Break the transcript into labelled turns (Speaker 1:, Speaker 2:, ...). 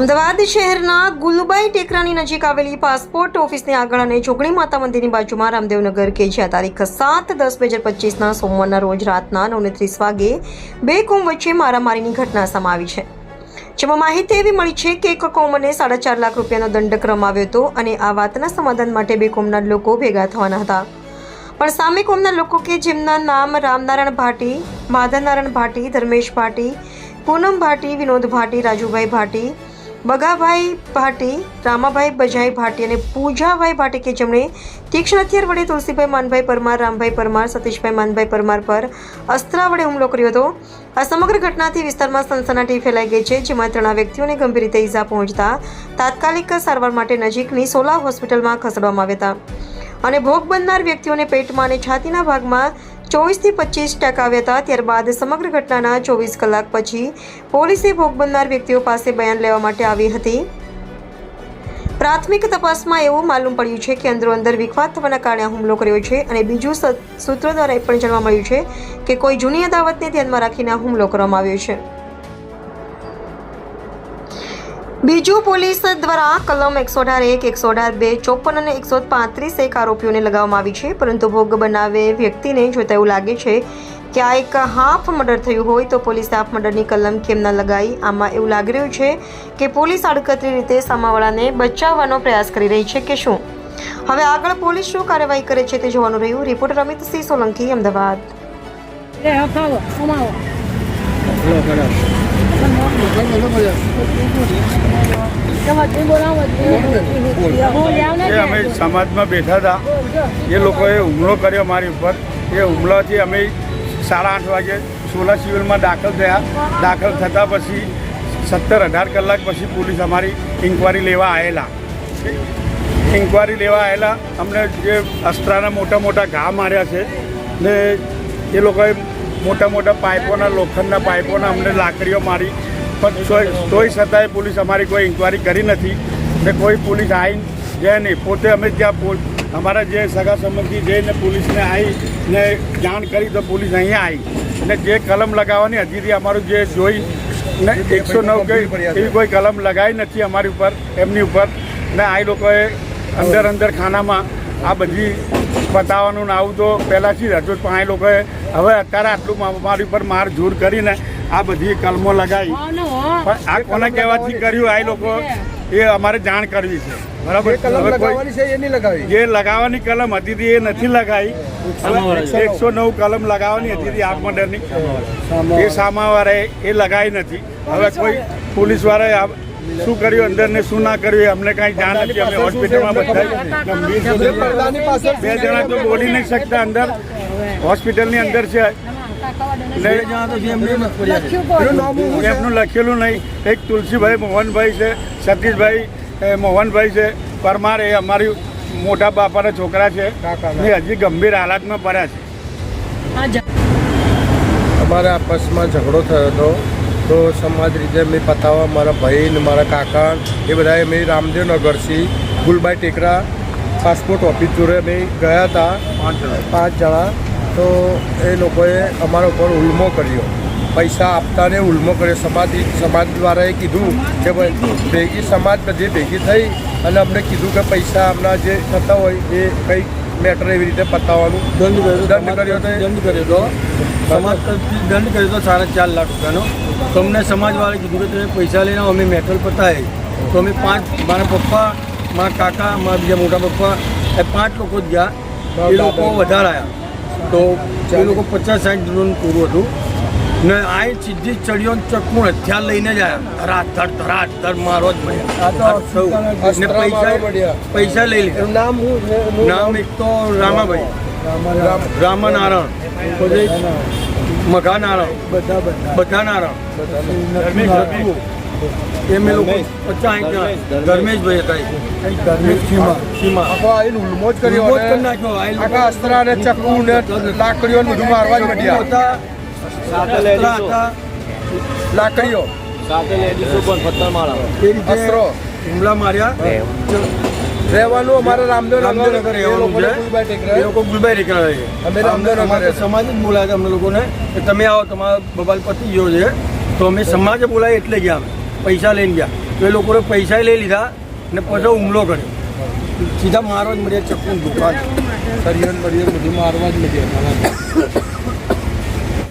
Speaker 1: અમદાવાદ શહેરના ગુલુબાઈ ટેકરાની નજીક આવેલી પાસપોર્ટ ઓફિસની આગળ અને જોગણી માતા મંદિરની બાજુમાં રામદેવનગર કે જ્યાં તારીખ સાત દસ બે હજાર પચીસના સોમવારના રોજ રાતના નવને ત્રીસ વાગે બે કોમ વચ્ચે મારામારીની ઘટના સમાવી છે. જેમાં માહિતી એવી મળી છે કે એક કોમને સાડા ચાર લાખ રૂપિયાનો દંડ ક્રમાવ્યો હતો અને આ વાતના સમાધાન માટે બે કોમના લોકો ભેગા થવાના હતા. પણ સામે કોમના લોકો કે જેમના નામ રામનારાયણ ભાટી માધવનારાયણ ભાટી, ધર્મેશ ભાટી, પૂનમ ભાટી, વિનોદ ભાટી, રાજુભાઈ ભાટી બગાભાઈ ભાટી, રામાભાઈ બજાઈ ભાટી અને પૂજાભાઈ ભાટી કે જેમણે તીક્ષ્ણ હથિયાર વડે તુલસીભાઈ માનભાઈ પરમાર, રામભાઈ પરમાર, સતીશભાઈ માનભાઈ પરમાર પર અસ્ત્રા વડે હુમલો કર્યો હતો. આ સમગ્ર ઘટનાથી વિસ્તારમાં સનસનાટી ફેલાઈ ગઈ છે, જેમાં ત્રણ વ્યક્તિઓને ગંભીર રીતે ઈજા પહોંચતા તાત્કાલિક સારવાર માટે નજીકની સોલા હોસ્પિટલમાં ખસેડવામાં આવ્યા હતા. અને ભોગ બનનાર વ્યક્તિઓને પેટમાં અને છાતીના ભાગમાં ચોવીસથી પચીસ ટકા આવ્યા હતા ત્યારબાદ સમગ્ર ઘટનાના ચોવીસ કલાક પછી પોલીસે ભોગ બનનાર વ્યક્તિઓ પાસે બયાન લેવા માટે આવી હતી. પ્રાથમિક તપાસમાં એવું માલુમ પડ્યું છે કે અંદરો અંદર વિખવાદ થવાના કારણે હુમલો કર્યો છે અને બીજું સૂત્રો દ્વારા એ પણ જાણવા મળ્યું છે કે કોઈ જૂની અદાવતને ધ્યાનમાં રાખીને હુમલો કરવામાં આવ્યો છે. બીજું પોલીસ દ્વારા કલમ એકસો અઢાર એક એકસો અઢાર બે, ચોપન અને એકસો પાંત્રીસ એક આરોપીઓને લગાવવામાં આવી છે, પરંતુ ભોગ બનાવે વ્યક્તિને જોતા એવું લાગે છે કે આ એક હાફ મર્ડર થયું હોય તો પોલીસે હાફ મર્ડરની કલમ કેમ ના લગાવી? આમાં એવું લાગી રહ્યું છે કે પોલીસ આડકતરી રીતે સામાવાળાને બચાવવાનો પ્રયાસ કરી રહી છે કે શું? હવે આગળ પોલીસ શું કાર્યવાહી કરે છે તે જોવાનું રહ્યું. રિપોર્ટર અમિત સિંહ સોલંકી, અમદાવાદ.
Speaker 2: અમે સમાજમાં બેઠા હતા. એ લોકોએ હુમલો કર્યો મારી ઉપર. એ હુમલાથી અમે સાડા આઠ વાગે સોલા સિવિલમાં દાખલ થયા. દાખલ થતાં પછી સત્તર અઢાર કલાક પછી પોલીસ અમારી ઇન્કવાયરી લેવા આવેલા. ઇન્કવાયરી લેવા આવેલા. અમને જે અસ્ત્રાના મોટા મોટા ઘા માર્યા છે ને એ લોકોએ મોટા મોટા પાઇપોના લોખંડના પાઇપોના અમને લાકડીઓ મારી. પણ તોય તોય છતાંય પોલીસ અમારી કોઈ ઇન્કવાયરી કરી નથી ને કોઈ પોલીસ આવી જાય નહીં. પોતે અમે ત્યાં અમારા જે સગા સંબંધી જઈને પોલીસને આવી ને જાણ કરી તો પોલીસ અહીંયા આવી અને જે કલમ લગાવવાની હજીથી અમારું જે જોઈ ને એકસો નવ કે એવી કોઈ કલમ લગાવી નથી અમારી ઉપર એમની ઉપર. ને આ લોકોએ અંદર અંદર ખાનામાં આ બધી બતાવવાનું ને આવું તો પહેલાંથી જ. હતું પણ આ લોકોએ હવે અત્યારે આટલું મા- મારી ઉપર માર જોર કરીને આ બધી કલમો લગાવી. પણ આ કોને કહેવાથી કર્યું? આ લોકો એ અમારે જાણ કરવી છે. બરાબર?
Speaker 3: કલમ
Speaker 2: હવે કોઈ-
Speaker 3: લગાવવાની છે એ
Speaker 2: જે લગાવવાની કલમ હતી તી એ નથી લગાવી. એકસો નવ કલમ લગાવવાની હતી આ મર્ડરની એ સામાવાળાએ એ લગાવી નથી. હવે કોઈ પોલીસ વાળાએ આ શું કર્યું અંદર ને શું ના કર્યું એ અમને કઈ જાણ નથી. અમે હોસ્પિટલમાં બધા બે જણા તો બોલી નહીં શકતા અંદર. હોસ્પિટલની અંદર છે? એમનું લખેલું નહીં. એક તુલસીભાઈ મોહનભાઈ છે સતીશભાઈ એ મોહનભાઈ છે. પરમાર એ અમારી મોટા બાપાના છોકરા છે. એ હજી ગંભીર હાલાતમાં પડ્યા છે.
Speaker 4: અમારે
Speaker 3: અમારા આપસમાં ઝઘડો થયો હતો. તો સમાજ રીતે મેં પતાવા મારા ભાઈ ને મારા કાકા એ બધાએ મેં રામદેવનગરથી ગુલબાઈ ટેકરા પાસપોર્ટ ઓફિસ જોડે અમે ગયા હતા. પાંચ જણા. તો એ લોકોએ અમારા ઉપર હુલમો કર્યો. પૈસા આપતાને હુલમો કર્યો. સમાજ સમાજ દ્વારાએ કીધું કે ભાઈ ભેગી સમાજ બધી ભેગી થઈ અને અમને કીધું કે પૈસા હમણાં જે થતા હોય એ કંઈક મેટર એવી રીતે પતાવવાનું.
Speaker 5: દંડ કર્યો
Speaker 3: દંડ કર્યો હતો
Speaker 5: દંડ કર્યો તો સમાજ તરફથી દંડ કર્યો તો સાડા ચાર લાખ રૂપિયાનો. તમને સમાજવાળાએ કીધું કે તમે પૈસા લઈને અમે મેટર પતાવી તો અમે પાંચ મારા પપ્પા મારા કાકા મારા બીજા મોટા પપ્પા એ પાંચ લોકો જ ગયા. એ લોકો વધારે આવ્યા તો એ લોકો પચાસ સાઠ જણનું પૂરું હતું. ને આ સીધી ચડ્યો ને ચકમું હથિયાર લઈને જ ધરાધર ધરાધર મારો જ ભાઈ. ને પૈસા પૈસા લઈ
Speaker 3: લે. નામ
Speaker 5: નામ એક તો રામાભાઈ.
Speaker 3: રામ
Speaker 5: રામનારાયણ. પછી મઘાનારાયણ. બધા બધા. નારાયણ એ મેં લોકો પચાસ ધર્મેશભાઈ હતા એ. સીમા. સીમા.
Speaker 3: આખો આઈને ઉલ્મો જ કર્યો
Speaker 5: ઉલ્મો જ કરી નાખ્યો. આ લોકો-
Speaker 3: આખા અસ્ત્રા ને ચક્કુ ને લાકડીઓ ને બધું મારવા જ મળ્યા લાકડીઓ.
Speaker 5: હુમલા માર્યા.
Speaker 3: રહેવાનું અમારે રામદેવ
Speaker 5: રામદેવનગર રહેવાનું છે. એ લોકો ગુલબાઈ રેકડા રહે.
Speaker 3: અમે રામદેવનગર
Speaker 5: અમારે સમાજ જ બોલાયા હતા અમને લોકોને કે તમે આવો તમારા બબાલ પતી ગયો છે. તો અમે સમાજે બોલાય એટલે ગયા અમે. પૈસા લઈને ગયા. તો એ લોકોએ પૈસા લઈ લીધા ને પછી હુમલો કર્યો. સીધા મારવા જ મળ્યા ચપ્પુ દુકાન.
Speaker 3: સરિયન બરિયન બધી મારવા જ નથી અમારા